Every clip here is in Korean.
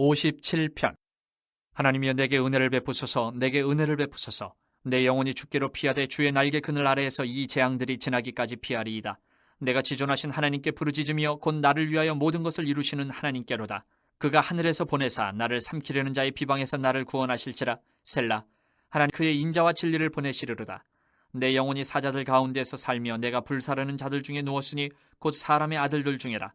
57편. 하나님이여 내게 은혜를 베푸소서 내게 은혜를 베푸소서. 내 영혼이 죽게로 피하되 주의 날개 그늘 아래에서 이 재앙들이 지나기까지 피하리이다. 내가 지존하신 하나님께 부르짖으며 곧 나를 위하여 모든 것을 이루시는 하나님께로다. 그가 하늘에서 보내사 나를 삼키려는 자의 비방에서 나를 구원하실지라. 셀라. 하나님 그의 인자와 진리를 보내시리로다. 내 영혼이 사자들 가운데서 살며 내가 불사르는 자들 중에 누웠으니 곧 사람의 아들들 중에라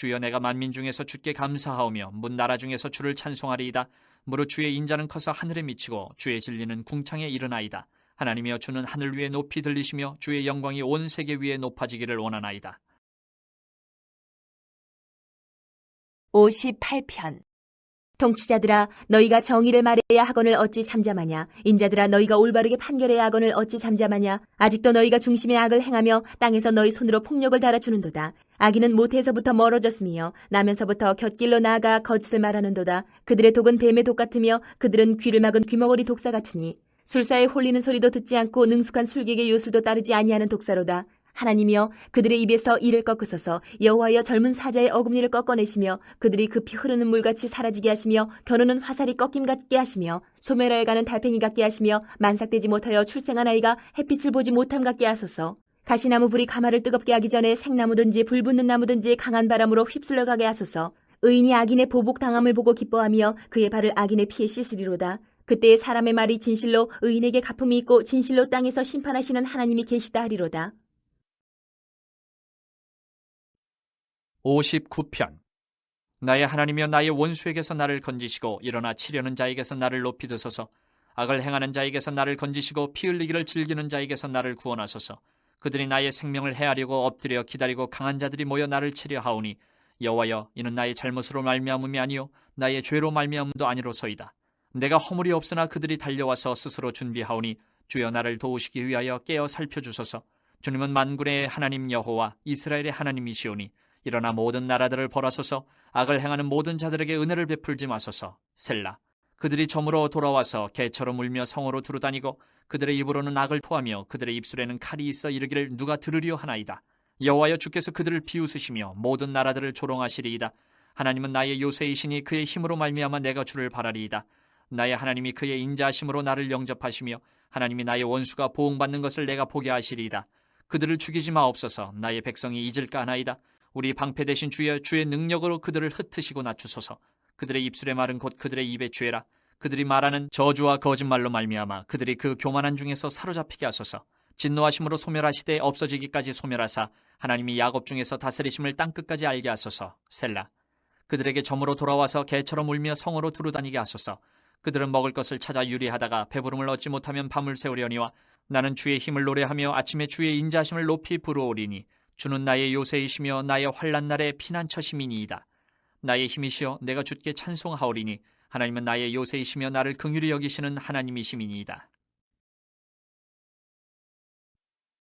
주여 내가 만민 중에서 주께 감사하오며 문 나라 중에서 주를 찬송하리이다. 무릇 주의 인자는 커서 하늘에 미치고 주의 진리는 궁창에 이르나이다. 하나님이여 주는 하늘 위에 높이 들리시며 주의 영광이 온 세계 위에 높아지기를 원하나이다. 58편 통치자들아 너희가 정의를 말해야 하거늘 어찌 잠잠하냐 인자들아 너희가 올바르게 판결해야 하거늘 어찌 잠잠하냐 아직도 너희가 중심의 악을 행하며 땅에서 너희 손으로 폭력을 달아주는도다 악인은 모태에서부터 멀어졌으며 나면서부터 곁길로 나아가 거짓을 말하는도다. 그들의 독은 뱀의 독 같으며 그들은 귀를 막은 귀머거리 독사 같으니 술사에 홀리는 소리도 듣지 않고 능숙한 술객의 요술도 따르지 아니하는 독사로다. 하나님이여 그들의 입에서 이를 꺾으소서. 여호와여 젊은 사자의 어금니를 꺾어내시며 그들이 급히 흐르는 물같이 사라지게 하시며 겨누는 화살이 꺾임 같게 하시며 소멸하여 가는 달팽이 같게 하시며 만삭되지 못하여 출생한 아이가 햇빛을 보지 못함 같게 하소서 가시나무 불이 가마를 뜨겁게 하기 전에 생나무든지 불 붙는 나무든지 강한 바람으로 휩쓸려 가게 하소서. 의인이 악인의 보복 당함을 보고 기뻐하며 그의 발을 악인의 피에 씻으리로다. 그때의 사람의 말이 진실로 의인에게 가품이 있고 진실로 땅에서 심판하시는 하나님이 계시다 하리로다. 59편. 나의 하나님이여 나의 원수에게서 나를 건지시고 일어나 치려는 자에게서 나를 높이 드소서. 악을 행하는 자에게서 나를 건지시고 피 흘리기를 즐기는 자에게서 나를 구원하소서 그들이 나의 생명을 해하려고 엎드려 기다리고 강한 자들이 모여 나를 치려 하오니 여호와여 이는 나의 잘못으로 말미암음이 아니요 나의 죄로 말미암음도 아니로소이다. 내가 허물이 없으나 그들이 달려와서 스스로 준비하오니 주여 나를 도우시기 위하여 깨어 살펴주소서. 주님은 만군의 하나님 여호와 이스라엘의 하나님이시오니 일어나 모든 나라들을 벌하소서. 악을 행하는 모든 자들에게 은혜를 베풀지 마소서. 셀라 그들이 점으로 돌아와서 개처럼 울며 성으로 두루다니고 그들의 입으로는 악을 토하며 그들의 입술에는 칼이 있어 이르기를 누가 들으려 하나이다. 여호와여 주께서 그들을 비웃으시며 모든 나라들을 조롱하시리이다. 하나님은 나의 요새이시니 그의 힘으로 말미암아 내가 주를 바라리이다. 나의 하나님이 그의 인자하심으로 나를 영접하시며 하나님이 나의 원수가 보응받는 것을 내가 보게 하시리이다. 그들을 죽이지 마옵소서 나의 백성이 잊을까 하나이다. 우리 방패 대신 주여 주의 능력으로 그들을 흩으시고 낮추소서. 그들의 입술의 말은 곧 그들의 입의 죄라. 그들이 말하는 저주와 거짓말로 말미암아 그들이 그 교만한 중에서 사로잡히게 하소서. 진노하심으로 소멸하시되 없어지기까지 소멸하사 하나님이 야곱 중에서 다스리심을 땅 끝까지 알게 하소서. 셀라. 그들에게 점으로 돌아와서 개처럼 울며 성으로 두루다니게 하소서. 그들은 먹을 것을 찾아 유리하다가 배부름을 얻지 못하면 밤을 새우려니와 나는 주의 힘을 노래하며 아침에 주의 인자심을 높이 부르오리니 주는 나의 요새이시며 나의 환란 날의 피난처시민이이다. 나의 힘이시여 내가 주께 찬송하오리니 하나님은 나의 요새이시며 나를 긍휼히 여기시는 하나님이시민이이다.